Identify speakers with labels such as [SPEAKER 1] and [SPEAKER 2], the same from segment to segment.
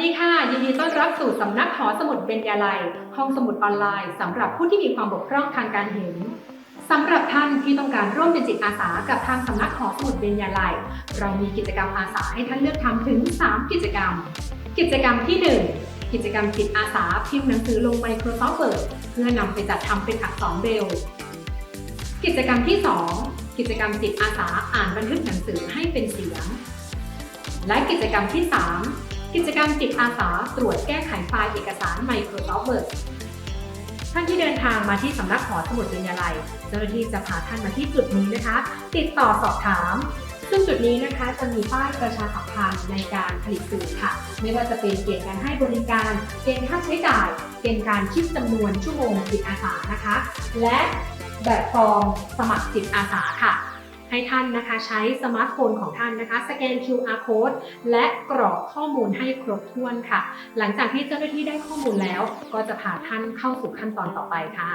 [SPEAKER 1] ดีค่ะ ยินดีต้อนรับสู่สำนักหอสมุดเบญญาลัย ห้องสมุดออนไลน์สำหรับผู้ที่มีความบกพร่องทางการเห็นสำหรับท่านที่ต้องการร่วมเป็นจิตอาสากับทางสำนักหอสมุดเบญญาลัย เรามีกิจกรรมอาสาให้ท่านเลือกทำถึง 3 กิจกรรม กิจกรรมที่ 1 กิจกรรมจิตอาสาพิมพ์หนังสือลง Microsoft Word เพื่อนำไปจัดทำเป็นอักษรเบลกิจกรรมที่ 2 กิจกรรมจิตอาสาอ่านบันทึกหนังสือให้เป็นเสียง และกิจกรรมที่ 3 กิจกรรมจิตอาสาตรวจแก้ไขไฟล์เอกสาร Microsoft Word ท่านที่เดินทางมาที่สำนักหอสมุดวิญญาลัยเจ้าหน้าที่จะพาท่านมาที่จุดนี้นะคะ ติดต่อสอบถาม ซึ่งจุดนี้นะคะจะมีป้ายประชาสัมพันธ์ในการผลิตสื่อค่ะ ไม่ว่าจะเป็นเกณฑ์การให้บริการ เกณฑ์ค่าใช้จ่าย เกณฑ์การคิดจำนวนชั่วโมงจิตอาสานะคะ และแบบฟอร์มสมัครจิตอาสาค่ะ ให้ท่านนะคะใช้สมาร์ทโฟนของท่านนะคะ สแกน QR code และกรอกข้อมูลให้ครบถ้วนค่ะ หลังจากที่เจ้าหน้าที่ได้ข้อมูลแล้ว ก็จะพาท่านเข้าสู่ขั้นตอนต่อไปค่ะ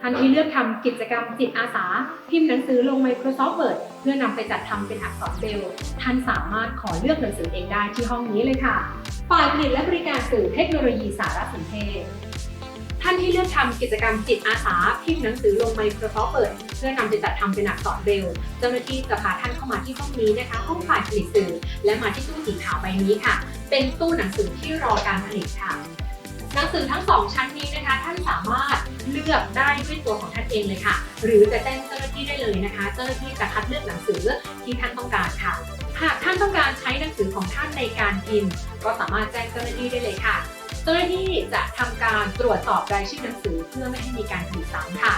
[SPEAKER 1] ท่านที่เลือกทำกิจกรรมจิตอาสา พิมพ์หนังสือลง Microsoft Word เพื่อนำไปจัดทำเป็นอักษรเบล ท่านสามารถขอเลือกหนังสือเองได้ที่ห้องนี้เลยค่ะ ฝ่ายผลิตและบริการสื่อเทคโนโลยีสารสนเทศ ท่านที่เลือกทำกิจกรรมจิตอาสาพิมพ์หนังสือลง Microsoft Word เพื่อนำไปจัดทำเป็นอักษรเบรลล์เจ้าหน้าที่จะพาท่านเข้ามาที่ห้องนี้นะคะ ห้องฝ่ายผลิตสื่อ และมาที่ตู้สีขาวใบนี้ค่ะ เป็นตู้หนังสือที่รอการผลิตค่ะหนังสือทั้งสองชั้นนี้นะคะ ท่านสามารถเลือกได้ด้วยตัวของท่านเองเลยค่ะ หรือจะแจ้งเจ้าหน้าที่ได้เลยนะคะ เจ้าหน้าที่จะคัดเลือกหนังสือที่ท่านต้องการค่ะ หากท่านต้องการใช้หนังสือของท่านในการพิมพ์ ก็สามารถแจ้งเจ้าหน้าที่ได้เลยค่ะ จ้าหน้าที่จะทำการตรวจสอบรายชื่อหนังสือเพื่อไม่ให้มีการผลิตซ้ำค่ะ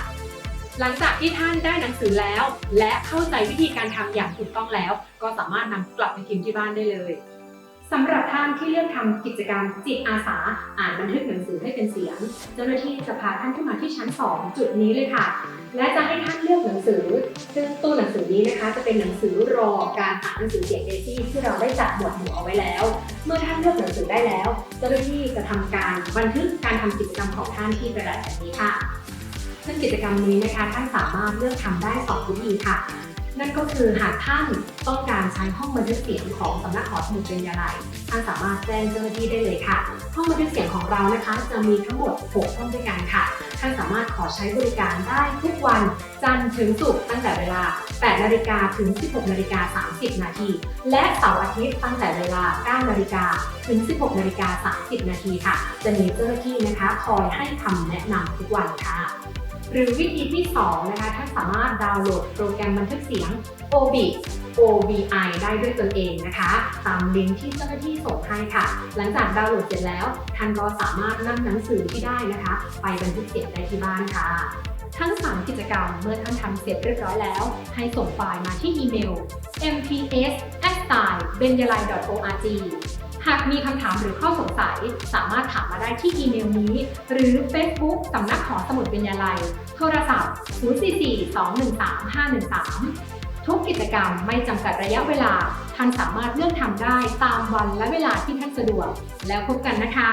[SPEAKER 1] หลังจากที่ท่านได้หนังสือแล้ว และเข้าใจวิธีการทำอย่างถูกต้องแล้ว ก็สามารถนำกลับไปพิมพ์ที่บ้านได้เลยสำหรับท่านที่เลือกทำกิจกรรมจิตอาสา อ่านบันทึกหนังสือให้เป็นเสียง เจ้าหน้าที่จะพาท่านขึ้นมาที่ชั้น 2 จุดนี้เลยค่ะ และจะให้ท่านเลือกหนังสือ ซึ่งตู้หนังสือนี้นะคะ จะเป็นหนังสือรอการอ่านหนังสือเสียงเดซี่ที่เราได้จัดหมวดหมู่เอาไว้แล้ว เมื่อท่านเลือกหนังสือได้แล้ว เจ้าหน้าที่จะทำการบันทึกการทำกิจกรรมของท่านที่กระดาษแผ่นนี้ค่ะ ซึ่งกิจกรรมนี้นะคะท่านสามารถเลือกทำได้2วิธีค่ะ นั่นก็คือหากท่านต้องการใช้ห้องบันทึกเสียงของสำนักหอสมุดเบญญาลัยท่านสามารถแจ้งเจ้าหน้าที่ได้เลยค่ะ ห้องบันทึกเสียงของเรานะคะ จะมีทั้งหมด 6 ห้องด้วยกันค่ะ ท่านสามารถขอใช้บริการได้ทุกวันจันทร์ถึงศุกร์ตั้งแต่เวลา 8 นาฬิกาถึง 16 นาฬิกา 30 นาที และเสาร์อาทิตย์ตั้งแต่เวลา 9 นาฬิกาถึง 16 นาฬิกา 30 นาทีค่ะ จะมีเจ้าหน้าที่นะคะคอยให้คำแนะนำทุกวันค่ะ หรือวิธีที่ 2 นะคะ ท่านสามารถดาวน์โหลดโปรแกรมบันทึกเสียง OBI OBI ได้ด้วยตนเองนะคะ ตามลิงก์ที่เจ้าหน้าที่ส่งให้ค่ะ หลังจากดาวน์โหลดเสร็จแล้ว ท่านก็สามารถนำหนังสือที่ได้นะคะ ไปบันทึกเสียงได้ที่บ้านค่ะ ทั้ง 3 กิจกรรมเมื่อท่านทำเสร็จเรียบร้อยแล้ว ให้ส่งไฟล์มาที่อีเมล mps b e n y a l a i org หากมีคำถามหรือข้อสงสัย สามารถถามมาได้ที่อีเมลนี้ หรือ Facebook สำนักหอสมุดเบญญาลัย โทรศัพท์ 044-213-513 ทุกกิจกรรมไม่จำกัดระยะเวลา ท่านสามารถเลือกทำได้ตามวันและเวลาที่ท่านสะดวก แล้วพบกันนะคะ